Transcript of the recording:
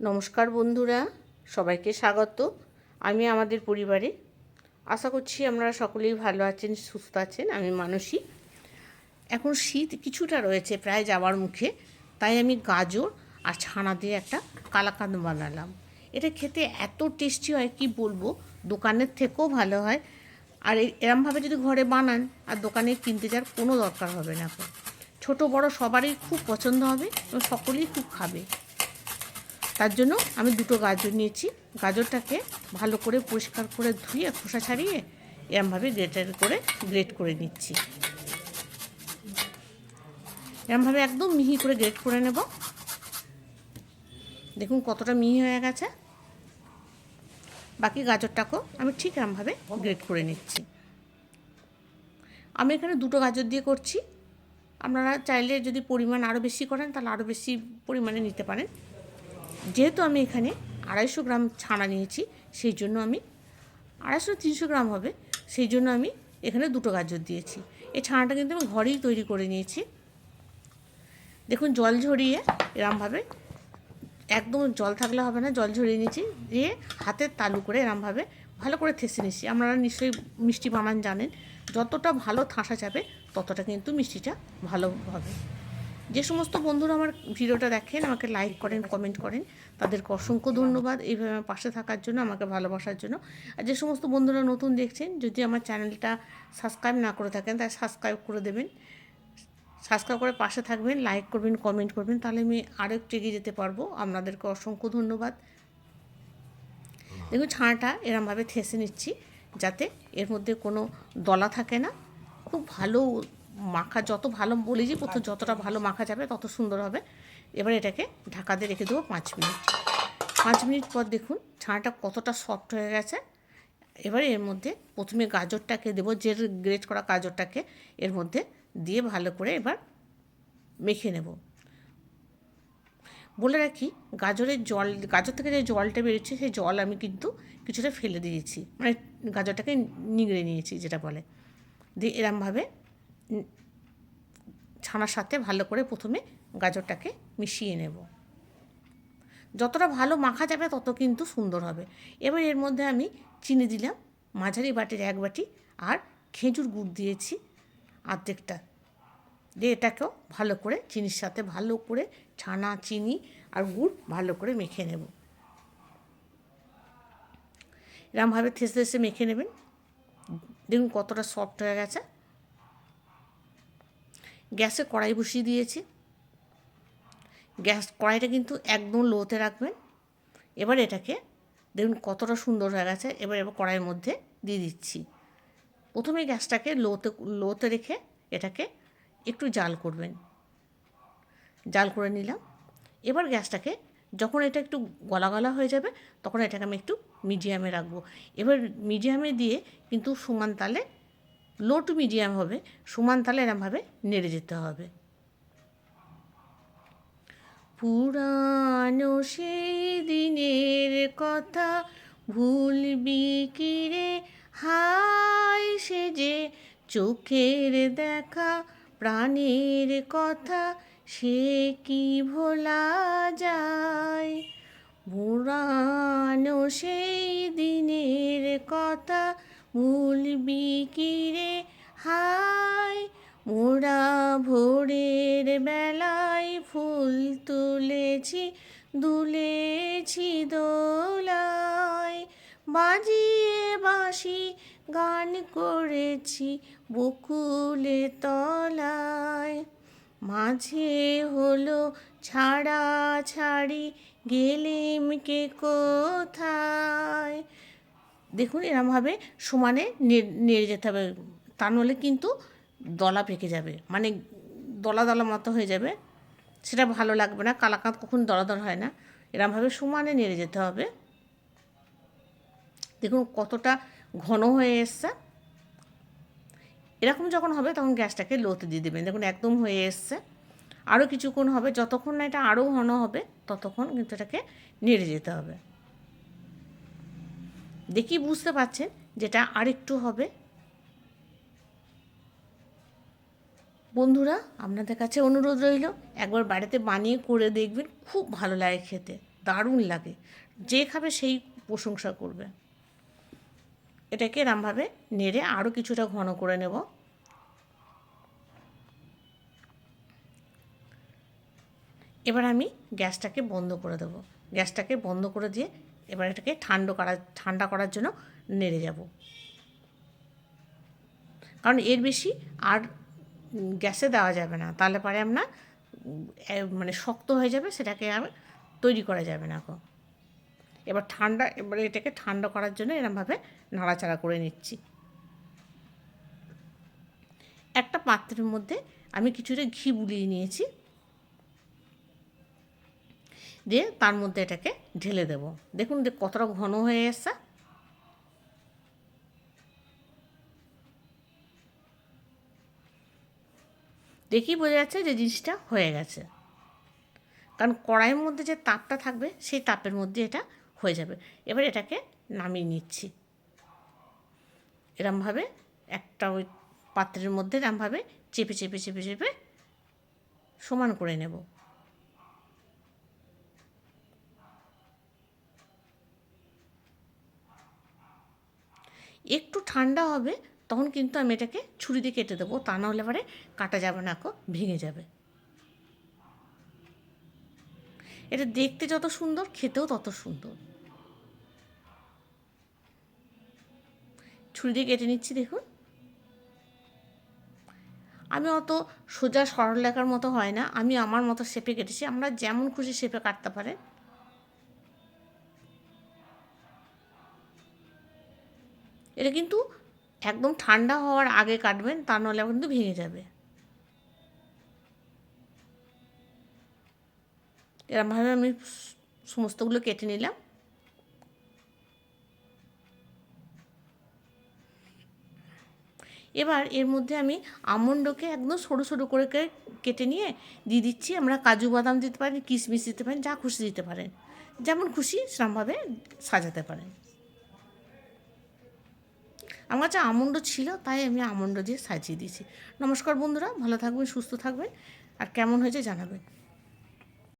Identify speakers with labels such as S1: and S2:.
S1: নমস্কার বন্ধুরা, সবাইকে স্বাগত। আমি আমাদের পরিবারে। আশা করছি আপনারা সকলেই ভালো আছেন, সুস্থ আছেন, আমি মানসী। এখন শীত কিছুটা রয়েছে, প্রায় যাওয়ার মুখে। তাই আমি গাজর আর ছানা দিয়ে একটা কালাকাঁদ বানালাম। এটা খেতে এত টেস্টি হয়, কি বলব? দোকানের থেকেও ভালো হয়। আর এরমভাবে যদি ঘরে বানান, আর দোকানে কিনতে যাওয়ার কোনো দরকার হবে না ছোটো বড় সবারই খুব পছন্দ হবে এবং সকলেই খুব খাবে। তার জন্য আমি দুটো গাজর নিয়েছি। গাজরটাকে ভালো করে পরিষ্কার করে ধুয়ে, খোসা ছাড়িয়ে এরমভাবে গ্রেটার করে গ্রেট করে নিচ্ছি। এরমভাবে একদম মিহি করে গ্রেট করে নেব। দেখুন কতটা মিহি হয়ে গেছে। বাকি গাজরটাকেও আমি ঠিক এরমভাবে গ্রেট করে নিচ্ছি। আমি এখানে দুটো গাজর দিয়ে করছি। আপনারা চাইলে যদি পরিমাণ আরও বেশি করেন, তাহলে আরও বেশি পরিমাণে নিতে পারেন। যেহেতু আমি এখানে আড়াইশো গ্রাম ছানা নিয়েছি, সেই জন্য আমি আড়াইশো তিনশো গ্রাম হবে, সেই জন্য আমি এখানে দুটো গাজর দিয়েছি। এই ছানাটা কিন্তু আমি ঘরেই তৈরি করে নিয়েছি। দেখুন, জল ঝরিয়ে এরমভাবে, একদম জল থাকলে হবে না, জল ঝরিয়ে নিয়েছি, দিয়ে হাতের তালু করে এরমভাবে ভালো করে থেসে নিচ্ছি আপনারা নিশ্চয়ই মিষ্টি বানান জানেন, যতটা ভালো থাসা যাবে, ততটা কিন্তু মিষ্টিটা ভালো হবে। যে সমস্ত বন্ধুরা আমার ভিডিওটা দেখেন, আমাকে লাইক করেন কমেন্ট করেন, তাদেরকে অসংখ্য ধন্যবাদ এইভাবে আমার পাশে থাকার জন্য, আমাকে ভালোবাসার জন্য। আর যে সমস্ত বন্ধুরা নতুন দেখছেন, যদি আমার চ্যানেলটা সাবস্ক্রাইব না করে থাকেন তাই সাবস্ক্রাইব করে দেবেন। সাবস্ক্রাইব করে পাশে থাকবেন লাইক করবেন কমেন্ট করবেন, তাহলে আমি আরও একটু এগিয়ে যেতে পারব। আপনাদেরকে অসংখ্য ধন্যবাদ। দেখুন ছানাটা এরমভাবে থেসে নিচ্ছি, যাতে এর মধ্যে কোনো দলা থাকে না। খুব ভালো মাখা যত ভালো বলেছি প্রথম যতটা ভালো মাখা যাবে তত সুন্দর হবে। এবার এটাকে ঢাকা দিয়ে রেখে দেবো পাঁচ মিনিট। পাঁচ মিনিট পর দেখুন ছানাটা কতটা সফট হয়ে গেছে। এবারে এর মধ্যে প্রথমে গাজরটাকে দেবো, যে গ্রেট করা গাজরটাকে এর মধ্যে দিয়ে ভালো করে এবার মেখে নেব। বলে রাখি, গাজরের জল, গাজর থেকে যে জলটা বেরোচ্ছে সেই জল আমি কিন্তু কিছুটা ফেলে দিয়েছি। মানে গাজরটাকে নিগড়ে নিয়েছি যেটা বলে। দিয়ে এরমভাবে ছানার সাথে ভালো করে প্রথমে গাজরটাকে মিশিয়ে নেব। যতটা ভালো মাখা যাবে তত কিন্তু সুন্দর হবে। এবার এর মধ্যে আমি চিনি দিলাম, মাঝারি বাটির এক বাটি, আর খেজুর গুড় দিয়েছি অর্ধেকটা দিয়ে এটাকেও ভালো করে চিনির সাথে ভালো করে ছানা, চিনি আর গুড় ভালো করে মেখে নেব। এরমভাবে থেসে থেসে মেখে নেবেন। দেখুন কতটা সফট হয়ে গেছে। গ্যাসে কড়াই বসিয়ে দিয়েছি। গ্যাস কড়াইটা কিন্তু একদম লোতে রাখবেন। এবার এটাকে দেখুন কতটা সুন্দর হয়ে গেছে। এবার এবার কড়াইয়ের মধ্যে দিয়ে দিচ্ছি। প্রথমে গ্যাসটাকে লোতে লোতে রেখে এটাকে একটু জাল করবেন। জাল করে নিলাম। এবার গ্যাসটাকে যখন এটা একটু গলা গলা হয়ে যাবে, তখন এটাকে আমি একটু মিডিয়ামে রাখব। এবার মিডিয়ামে দিয়ে কিন্তু সমান তালে লো টু মিডিয়াম হবে, সমান তালে এরমভাবে নেড়ে যেতে হবে। পুরানো সেই দিনের কথা ভুলবি কি রে? হায় সে যে চোখের দেখা, প্রাণের কথা সে কি ভোলা যায়? পুরানো সেই দিনের কথা ভুলবি ভোরের বেলায় ফুল তুলেছি, দুলেছি দোলায়। বাজিয়ে বাঁশি গান করেছি বকুলে তলায়। মাঝে হলো ছাড়া ছাড়ি, গেলেম কে কোথায়? দেখুন, এরমভাবে সমানে নেড়ে যেতে হবে। তা নাহলে কিন্তু দলা পেকে যাবে। মানে দলা দলা মতো হয়ে যাবে, সেটা ভালো লাগবে না, কালাকাঁদ কখন দলা দলা হয় না। এরমভাবে সমানে নেড়ে যেতে হবে। দেখুন কতটা ঘন হয়ে এসছে। এরকম যখন হবে তখন গ্যাসটাকে লোতে দিয়ে দেবেন। দেখুন একদম হয়ে এসছে। আরও কিছুক্ষণ হবে, যতক্ষণ না এটা আরও ঘন হবে, ততক্ষণ কিন্তু এটাকে নেড়ে যেতে হবে। দেখি বুঝতে পারছেন যেটা আরেকটু হবে। বন্ধুরা, আপনাদের কাছে অনুরোধ রইল, একবার বাড়িতে বানিয়ে করে দেখবেন, খুব ভালো লাগে খেতে, দারুণ লাগে। যে খাবে সেই প্রশংসা করবে। এটাকে এরমভাবে নেড়ে আরও কিছুটা ঘন করে নেব। এবার আমি গ্যাসটাকে বন্ধ করে দেবো। গ্যাসটাকে বন্ধ করে দিয়ে এবার এটাকে ঠান্ডা করার ঠান্ডা করার জন্য নেড়ে যাব। কারণ এর বেশি আর গ্যাসে দেওয়া যাবে না। তাহলে পরে আমরা মানে শক্ত হয়ে যাবে, সেটাকে আর তৈরি করা যাবে না এবার ঠান্ডা, এবার এটাকে ঠান্ডা করার জন্য এরমভাবে নাড়াচাড়া করে নিচ্ছি। একটা পাত্রের মধ্যে আমি কিছুটা ঘি বুলিয়ে নিয়েছি। দিয়ে তার মধ্যে এটাকে ঢেলে দেব। দেখুন যে কতটা ঘন হয়ে এসছে। দেখেই বোঝা যাচ্ছে যে জিনিসটা হয়ে গেছে। কারণ কড়াইয়ের মধ্যে যে তাপটা থাকবে, সেই তাপের মধ্যে এটা হয়ে যাবে। এবার এটাকে নামিয়ে নিচ্ছি। এরমভাবে একটা ওই পাত্রের মধ্যে এরমভাবে চেপে চেপে চেপে চেপে সমান করে নেব। একটু ঠান্ডা হবে তখন কিন্তু আমি এটাকে ছুরি দিয়ে কেটে দেবো, তা না হলে পরে কাটা যাবে না কো ভেঙে যাবে। এটা দেখতে যত সুন্দর, খেতেও তত সুন্দর। ছুরি দিয়ে কেটে নিচ্ছি, দেখুন। আমি অত সোজা সরল লেখার মতো হয় না, আমি আমার মতো শেপে কেটেছি, আমরা যেমন খুশি শেপে কাটতে পারেন এটা কিন্তু একদম ঠান্ডা হওয়ার আগে কাটবেন, তা নাহলে কিন্তু ভেঙে যাবে। এরমভাবে আমি সমস্তগুলো কেটে নিলাম। এবার এর মধ্যে আমি আমন্ডকে একদম সরু সরু করে কেটে নিয়ে দিয়ে দিচ্ছি। আমরা কাজু বাদাম দিতে পারি কিশমিশ দিতে পারেন, যা খুশি দিতে পারেন। যেমন খুশি সেরকমভাবে সাজাতে পারেন। আমার কাছে আমন্ড ছিল, তাই আমি আমন্ড দিয়ে সাজিয়ে দিয়েছি। নমস্কার বন্ধুরা, ভালো থাকবেন, সুস্থ থাকবেন, আর কেমন হয়েছে জানাবেন।